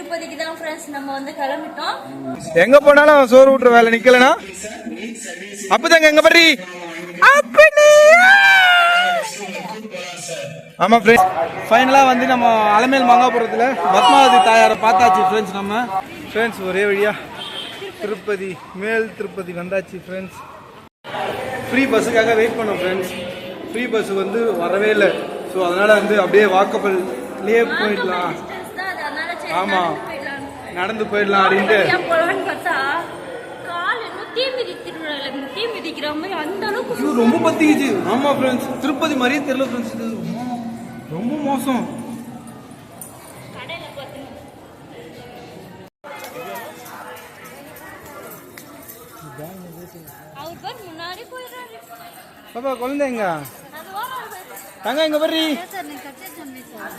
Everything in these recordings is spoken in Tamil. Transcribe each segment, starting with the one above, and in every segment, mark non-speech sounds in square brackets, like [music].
திருப்பதிக்கு தான் ஃப்ரெண்ட்ஸ் நம்ம வந்து கிளம்பிட்டோம். எங்க போனாலும் சோறு விட்டுற வேலை நிக்கலனா? அப்பதாங்க எங்க பற்றி ஆமா ஃப்ரெண்ட்ஸ் ஃபைனலா வந்து நம்ம அலமேல் மங்காபுரத்துல பத்மாவதி தாயாரை பார்த்தாச்சு ஃப்ரெண்ட்ஸ் நம்ம. ஃப்ரெண்ட்ஸ் ஒரே வழியா. திருப்பதி மேல் திருப்பதி வந்தாச்சு ஃப்ரெண்ட்ஸ் ஃப்ரீ பஸ்ஸுக்காக வெயிட் பண்ணோம் ஃப்ரெண்ட்ஸ் ஃப்ரீ பஸ் வந்து வரவே இல்லை. ஸோ அதனால வந்து அப்படியே வாக்கபிள்லேயே போயிடலாம் Distance தான் அது, அதனால சரி ஆமா. நடந்து போயிடலாம் அப்படின்ட்டு. போலான்னு பார்த்தா கால் என்ன தீ மிதித்திருவிழால தீ மிதிக்கிற மாதிரி அந்த அளவுக்கு ரொம்ப பத்திக்குச்சு ஆமா ஃப்ரெண்ட்ஸ் திருப்பதி மாதிரியே தெரியல ஃப்ரெண்ட்ஸ் இது ரொம்ப மோசம். பாப்பா குழந்தைங்க தங்க இங்க வர்றி சார் நீங்க கட்டே சொன்னேன் சார்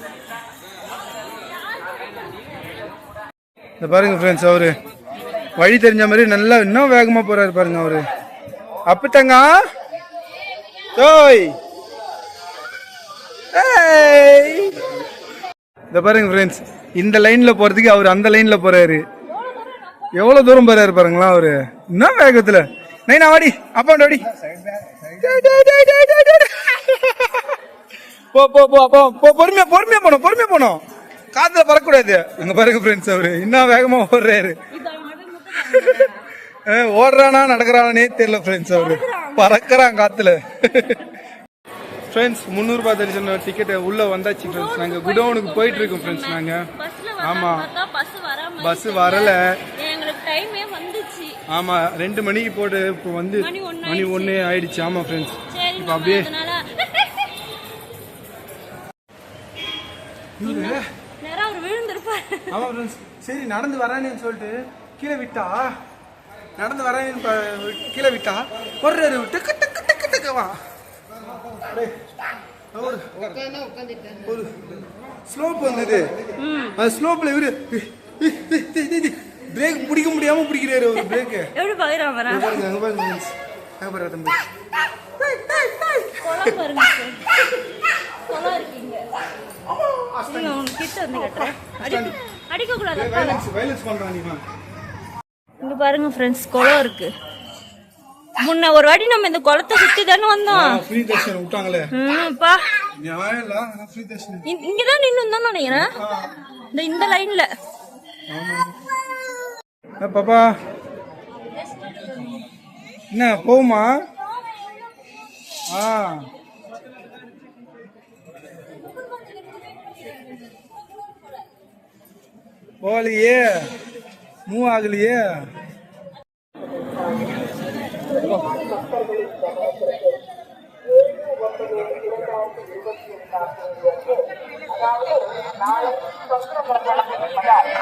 இந்த பாருங்க ஃப்ரெண்ட்ஸ் அவரு வழி தெரிஞ்ச மாதிரி நல்லா இன்னும் வேகமா போறாரு பாருங்க அவரு. அப்பத்தங்க ஓய் இந்த பாருங்க ஃப்ரெண்ட்ஸ் இந்த லைன்ல போறதுக்கு அவர் அந்த லைன்ல போறாரு. எவ்வளவு தூரம் போறாரு பாருங்களா அவரு. இன்னும் வேகத்துல. நைனா வாடி. அப்பாண்ட வாடி. போ போ போ போ போ பொறுமையா பொறுமையா போனோம் பொறுமையா போனோம் காத்துல பறக்கூடாது இங்க பாருங்க ஃப்ரெண்ட்ஸ் அவரு. இன்னும் வேகமா ஓடுறாரு. [laughs] ஓடுறானா நடக்கிறானே தெரியல ஃப்ரெண்ட்ஸ் அவரு. பறக்குறான் காத்துல. ஃப்ரெண்ட்ஸ் முந்நூறுபா தரிசனம் டிக்கெட் உள்ள வந்தாச்சு ஃப்ரெண்ட்ஸ் நாங்க குடோனுக்கு போயிட்டு இருக்கோம் ஃப்ரெண்ட்ஸ் நாங்க. ஆமா. பஸ் வராம பஸ் வரல. எங்களுக்கு டைமே வந்துச்சு. ஆமா ரெண்டு மணிக்கு போட்டு இப்போ வந்து மணி ஒண்ணு ஆயிடுச்சு. ஆமா ஃப்ரெண்ட்ஸ் சரி இப்போ அப்படியே. நேரா அவர் விழுந்திருப்பாரு. ஆமா ஃப்ரெண்ட்ஸ் சரி நடந்து வரானேன்னு சொல்லிட்டு கீழே விட்டா? நடந்து வரானேன்னு கீழே விட்டா? வர்றாரு டக்கு டக்கு டக்கு டக்குவா ஒரு ஒரு ஸ்லோப் வந்தது. அந்த ஸ்லோப்ல இவரு பிரேக் பிடிக்க முடியாம பிடிக்கிறாரு ஒரு பிரேக் எப்படி பாக்குறான் வரா பாருங்க அங்க பாருங்க. அங்க பாருங்க தம்பி. பாருங்க இருக்கீங்க. இங்க பாருங்க ஃப்ரெண்ட்ஸ் குளம் இருக்கு. முன்ன ஒரு வாட்டி நம்ம இந்த குளத்தை சுத்தி தானே வந்தோம். ஃப்ரீ தர்ஷன் விட்டாங்களே. ம்ப்பா நியாயம் இல்ல ஃப்ரீ தர்ஷன் இ- இங்கதான் நின்னு தான் நினைக்கிறேன். இந்த இந்த லைன்ல பாப்பா. என்ன போகுமா? ஆ. போகலையே. மூவ் ஆகலையே.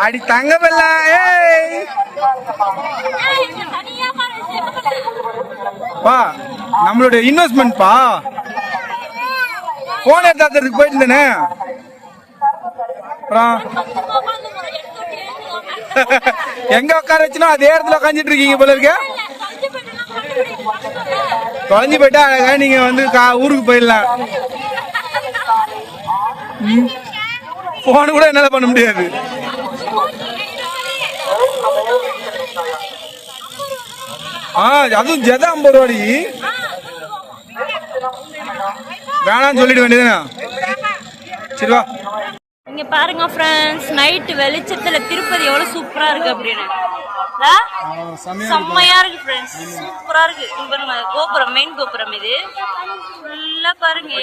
அடி தங்க பெல்ல பா நம்மளுடைய இன்வெஸ்ட்மெண்ட் பா. போன் எடுத்தாத்துறதுக்கு போயிட்டு இருந்தேனே. அப்புறம்? எங்க உட்கார வச்சுனா அதே இடத்துல உட்காந்துட்டு இருக்கீங்க போல இருக்க. தொலைஞ்சு போயிட்டா அழகா நீங்க வந்து கா- ஊருக்கு போயிடலாம். போன் கூட என்னால பண்ண முடியாது. ஆ அதுவும் ஜெத ஐம்பது ரூபாடி. வேணாம்னு சொல்லிட்டு வேண்டியதுனா சரி வா. இங்க பாருங்க ஃப்ரெண்ட்ஸ் நைட் வெளிச்சத்துல திருப்பதி எவ்வளவு சூப்பரா இருக்கு அப்படின்னு. ஆ? செம்மையா இருக்கு. ஃப்ரெண்ட்ஸ் சூப்பரா இருக்கு. பாருங்க கோபுரம் மெயின் கோபுரம் இது. ஃபுல்லா பாருங்க.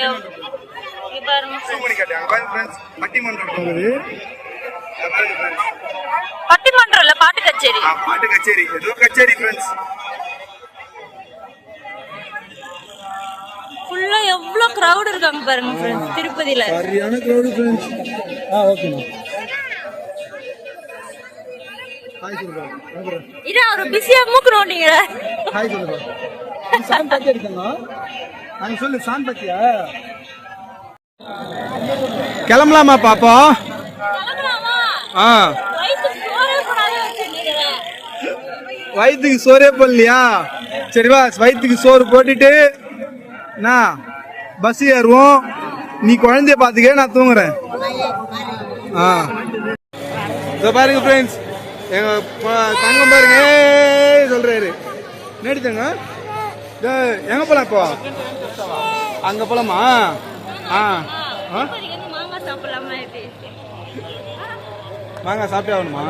பட்டிமன்றம் இல்ல பாட்டு கச்சேரி. பாட்டு கச்சேரி. ஏதோ கச்சேரி ஃப்ரெண்ட்ஸ் ஃபுல்லா எவ்வளவு கிரவுட் இருக்காங்க பாருங்க ஃப்ரெண்ட்ஸ் திருப்பதியில. சரியான க்ரௌடு ஃப்ரெண்ட்ஸ் ஆ ஓகேண்ணா ஹாய் சொல்லுங்க இது அவரு பிஸியா மூக்கணும் நீங்க ஹாய் சொல்லுங்க சான் பாத்தி அடிக்காங்க நாங்க சொல்லு சான் பாத்தியா? கிளம்பலாமா பாப்பா? ஆ. வயிற்றுக்கு சோறே போடலையா? சரி வா வயிற்றுக்கு சோறு போட்டுட்டு என்ன பஸ் ஏறுவோம். நீ குழந்தைய பார்த்துக்க நான் தூங்குறேன். ஆ. இதோ பாருங்க ஃப்ரெண்ட்ஸ் எங்க தங்கம் பாருங்க. சொல்றாரு. நேடி தங்க இதோ, எங்க போலாம் இப்போ? அங்க போலாமா? ஆ. மாங்காய் சாப்பிட்டே ஆகணுமா?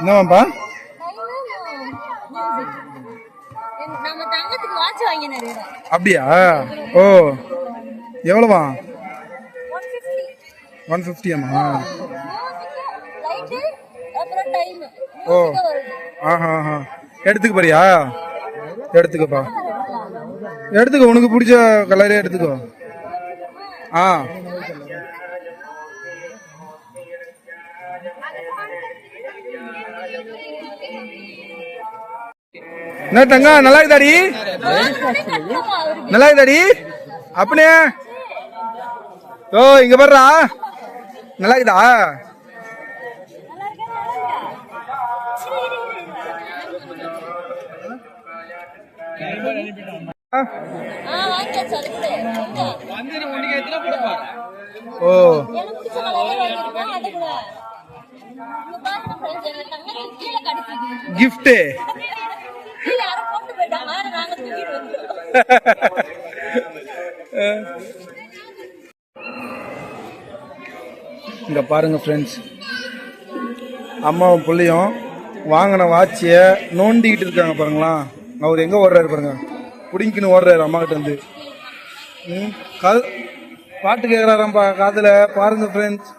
என்னவாப்பா நம்ம தங்கத்துக்கு வாட்ச் வாங்கினாரு அப்படியா? ஓ எவ்வளவா? ஒன் டைம் ஓ ஆஹா ஆஹா. எடுத்துக்க போறியா? எடுத்துக்கப்பா. எடுத்துக்கோ உனக்கு பிடிச்ச கலரே எடுத்துக்கோ. ஆ. என்ன தங்க நல்லா இருக்குதாடி நல்லா இருக்குதாடி அப்படியே ஓ. இங்க பாருடா நல்லா இருக்குதா? ஓ கிஃப்ட் இங்கே இங்க பாருங்க ஃப்ரெண்ட்ஸ் அம்மாவும் பிள்ளையும் வாங்கின வாட்சியை நோண்டிக்கிட்டு இருக்காங்க பாருங்களா. அவர் எங்க ஓடுறாரு பாருங்க. பிடிங்கின்னு ஓடுறாரு அம்மா கிட்ட இருந்து. ம் காது பாட்டு கேட்குறாராம்பா காதுல. பாருங்க ஃப்ரெண்ட்ஸ்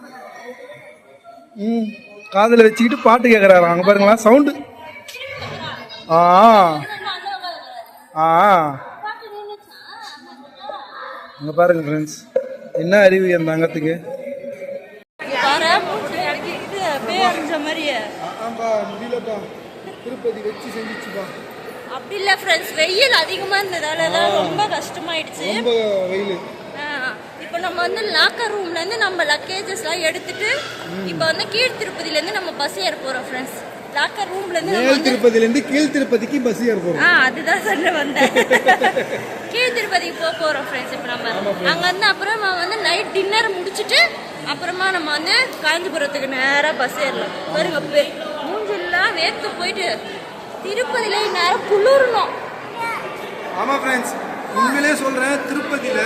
ம் காதுல வச்சுக்கிட்டு பாட்டு கேட்குறாரு அங்க பாருங்களா சவுண்டு ஆ. ஆ. அங்க பாருங்க ஃப்ரெண்ட்ஸ் என்ன அறிவு என் தங்கத்துக்கு? திருப்பதி வச்சு செஞ்சிச்சுப்பா. அப்படி இல்ல ஃப்ரெண்ட்ஸ் வெயில் அதிகமா இருந்ததால ரொம்ப கஷ்டமாயிடுச்சு. ரொம்ப வெயில். ஆ, இப்போ நம்ம வந்து லாக்கர் ரூம்ல இருந்து நம்ம லக்கேஜஸ்லாம் எடுத்துட்டு இப்போ வந்து கீழ் திருப்பதில இருந்து நம்ம பஸ் ஏற போறோம் ஃப்ரெண்ட்ஸ் லாக்கர் ரூம்ல இருந்து மேல் திருப்பதில இருந்து கீழ் திருப்பதிக்கு பஸ் ஏற போறோம். ஆ அதுதான் சொல்ல வந்தேன். கீழ் திருப்பதிக்கு போக போறோம் ஃப்ரெண்ட்ஸ் இப்போ நம்ம அங்க இருந்து அப்புறமா வந்து நைட் டின்னர் முடிச்சிட்டு அப்புறமா நம்ம வந்து காஞ்சிபுரத்துக்கு நேரா பஸ் ஏறலாம். பாருங்க மூஞ்செல்லாம் வேர்த்து போயிட்டு திருப்பதியில நேரம் குளிரணும். ஆமா ஃப்ரெண்ட்ஸ் உண்மையிலே சொல்றேன் திருப்பதியில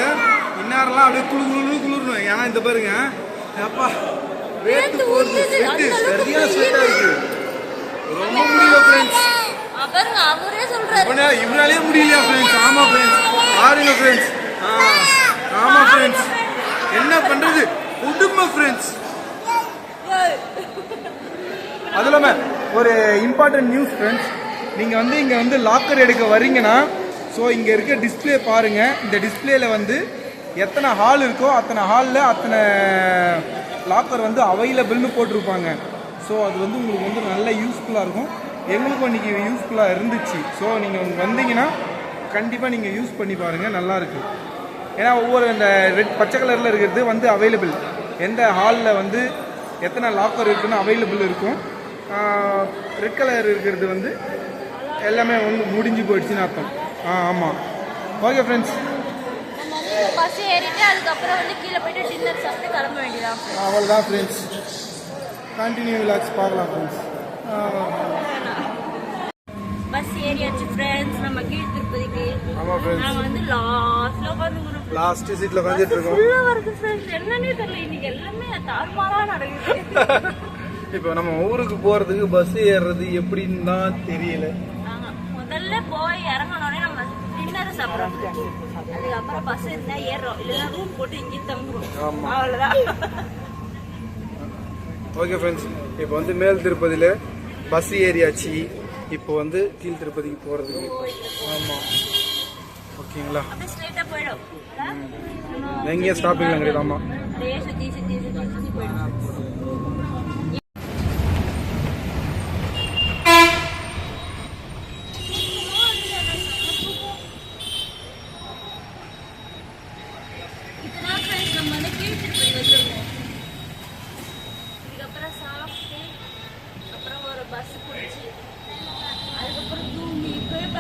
இன்னாரெல்லாம் அப்படியே குளு குளு குளிரணும். ஏன்னா இந்த பாருங்க அப்பா வேர்த்து வேர்த்து போறது ஊத்துது, sweat, ரொம்ப முடியல ஃப்ரெண்ட்ஸ் பாருங்க அவரே சொல்றாரு. இவனாலே முடியலையா ஃப்ரெண்ட்ஸ் ஆமா ஃப்ரெண்ட்ஸ் பாருங்க ஃப்ரெண்ட்ஸ் ஆமா ஃப்ரெண்ட்ஸ் என்ன பண்றது? குடும்ப ஃப்ரெண்ட்ஸ் அது இல்லாம ஒரு இம்பார்ட்டன்ட் நியூஸ் ஃப்ரெண்ட்ஸ் நீங்க வந்து இங்க வந்து லாக்கர் எடுக்க வரீங்கன்னா ஸோ இங்க இருக்க டிஸ்ப்ளே பாருங்க. இந்த டிஸ்ப்ளேல வந்து எத்தனை ஹால் இருக்கோ அத்தனை ஹாலில் அத்தனை லாக்கர் வந்து அவைலபிள்னு போட்டிருப்பாங்க. ஸோ அது வந்து உங்களுக்கு வந்து நல்ல யூஸ்ஃபுல்லாக இருக்கும். எங்களுக்கும் இன்னைக்கு யூஸ்ஃபுல்லாக இருந்துச்சு. ஸோ நீங்கள் வந்தீங்கன்னா கண்டிப்பாக நீங்கள் யூஸ் பண்ணி பாருங்கள் நல்லா இருக்கு. ஏன்னா ஒவ்வொரு இந்த ரெட் பச்சை கலரில் இருக்கிறது வந்து அவைலபிள் எந்த ஹாலில் வந்து எத்தனை லாக்கர் இருக்குன்னு அவைலபிள் இருக்கும். ரெட் கலர் இருக்கிறது வந்து எல்லாமே வந்து முடிஞ்சு போயிடுச்சுன்னு அர்த்தம். ஆ ஆமாம் ஓகே ஃப்ரெண்ட்ஸ் பஸ் ஏறிட்டு அதுக்கப்புறம் வந்து கீழே போயிட்டு டின்னர் சாப்பிட்டு கிளம்ப வேண்டியதான் அவ்வளோதான் ஃப்ரெண்ட்ஸ் கண்டினியூ விளாக்ஸ் பார்க்கலாம் ஃப்ரெண்ட்ஸ் பஸ் ஏறியாச்சு ஃப்ரெண்ட்ஸ் நம்ம கீழ் திருப்பதிக்கு. ஆமாம் ஃப்ரெண்ட்ஸ் நாங்க வந்து லாஸ்ட்ல உட்காந்துக்கிறோம் லாஸ்ட் சீட்டில் உட்காந்துட்டு இருக்கோம். ஃபுல்லா வருது ஃப்ரெண்ட்ஸ் என்னன்னே தெரியல. இன்னைக்கு எல்லாமே தாறுமாறா நடக்குது. [laughs] இப்போ நம்ம ஊருக்கு போகிறதுக்கு பஸ் ஏறுறது எப்படின்னு தான் தெரியல. முதல்ல போய் இறங்கினோடனே நம்ம டின்னர் சாப்பிடுறோம். அதுக்கப்புறம் பஸ் இருந்தா ஏறுறோம். இல்லைன்னா ரூம் போட்டு இங்கே தங்குறோம். ஆமா. அவ்வளவுதான். ஓகே ஃப்ரெண்ட்ஸ் இப்போ வந்து மேல் திருப்பதியில் பஸ் ஏறியாச்சு இப்போ வந்து கீழ் திருப்பதிக்கு போகிறதுக்கு ஆமாம் ஓகேங்களா எங்கேயும் ஸ்டாப்பிங்லாம் கிடையாது ஆமாம்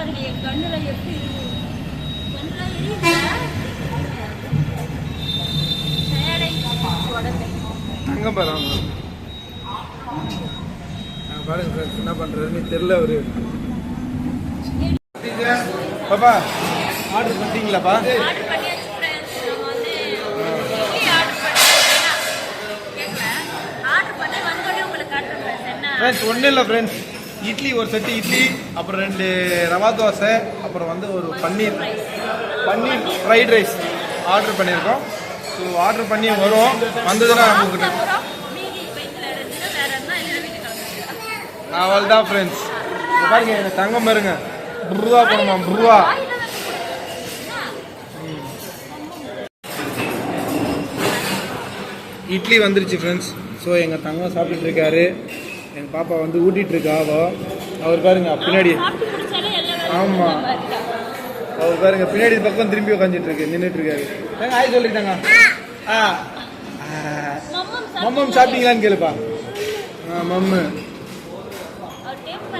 பாருங்க என் கண்ணுல எப்படி என்ன பண்ணுறதுன்னு தெரில அவரு. பாப்பா ஆர்டர் பண்ணிட்டீங்களாப்பா? ஃப்ரெண்ட்ஸ் ஒன்றும் இல்லை ஃப்ரெண்ட்ஸ் இட்லி ஒரு செட்டு இட்லி அப்புறம் ரெண்டு ரவா தோசை அப்புறம் வந்து ஒரு paneer. Paneer fried rice order பண்ணியிருக்கோம். ஸோ ஆர்டர் பண்ணி வரும். வந்ததுன்னா உங்ககிட்ட அவள் தான் ஃப்ரெண்ட்ஸ் பாருங்க எனக்கு தங்கம் பாருங்க. புருவா போடுமா புருவா இட்லி வந்துருச்சு ஃப்ரெண்ட்ஸ் ஸோ எங்கள் தங்கம் சாப்பிட்டுட்டு இருக்காரு. எங்கள் பாப்பா வந்து ஊட்டிட்டு இருக்கா அவ அவர் பாருங்க பின்னாடி. சாப்பிட்டு முடிச்சாலே எல்லா ஆமா. அவர் பாருங்க பின்னாடி பக்கம் திரும்பி உட்காந்துட்டு இருக்கு நின்றுட்டு இருக்காரு ஏங்க ஆய் சொல்லிட்டாங்க ஆ. மம்மம் சாப்பிட்டீங்களான்னு கேளுப்பா. ஆ மம்மு.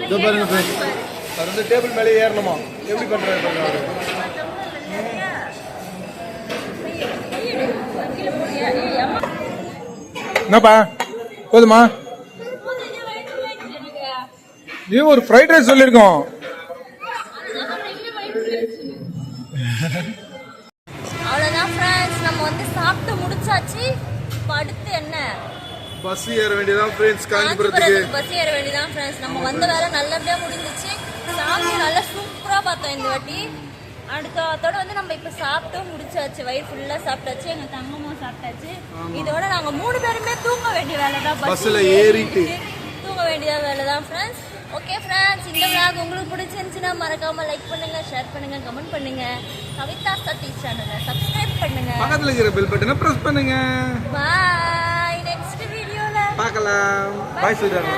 இதோ பாருங்க ஃப்ரெண்ட்ஸ் அவர் வந்து டேபிள் மேலே ஏறணுமா? எப்படி பண்றாரு பாருங்க அவரு. என்னப்பா? போதுமா? நீ ஒரு ஃப்ரைட் ரைஸ் சொல்லியிருக்கோம். அவ்வளோதான் ஃப்ரெண்ட்ஸ் நம்ம வந்து சாப்பிட்டு முடிச்சாச்சு. இப்போ அடுத்து என்ன? பஸ் ஏற வேண்டியதான் ஃப்ரெண்ட்ஸ் காஞ்சிபுரத்துக்கு பஸ் ஏற வேண்டியதான் ஃப்ரெண்ட்ஸ் நம்ம வந்த வேலை நல்லபடியாக முடிஞ்சிச்சு. சாமி நல்லா சூப்பராக பார்த்தோம் இந்த வாட்டி. அடுத்த அதோட வந்து நம்ம இப்போ சாப்பிட்டும் முடிச்சாச்சு. வயிறு ஃபுல்லாக சாப்பிட்டாச்சு. எங்கள் தங்கமும் சாப்பிட்டாச்சு. இதோட நாங்கள் மூணு பேருமே தூங்க வேண்டிய வேலை தான் பஸ்ல ஏறிட்டு. வேண்டிய வேலை தான் ஃப்ரெண்ட்ஸ் ஓகே ஃப்ரெண்ட்ஸ் இந்த vlog உங்களுக்கு பிடிச்சிருந்துச்சுன்னா மறக்காம லைக் பண்ணுங்க ஷேர் பண்ணுங்க கமெண்ட் பண்ணுங்க. கவிதா சத்தி சேனலை சப்ஸ்கிரைப் பண்ணுங்க. பக்கத்துல இருக்கிற பெல் பட்டனை பிரஸ் பண்ணுங்க. பாய் நெக்ஸ்ட் வீடியோல பார்க்கலாம். பாய் சொல்றாங்க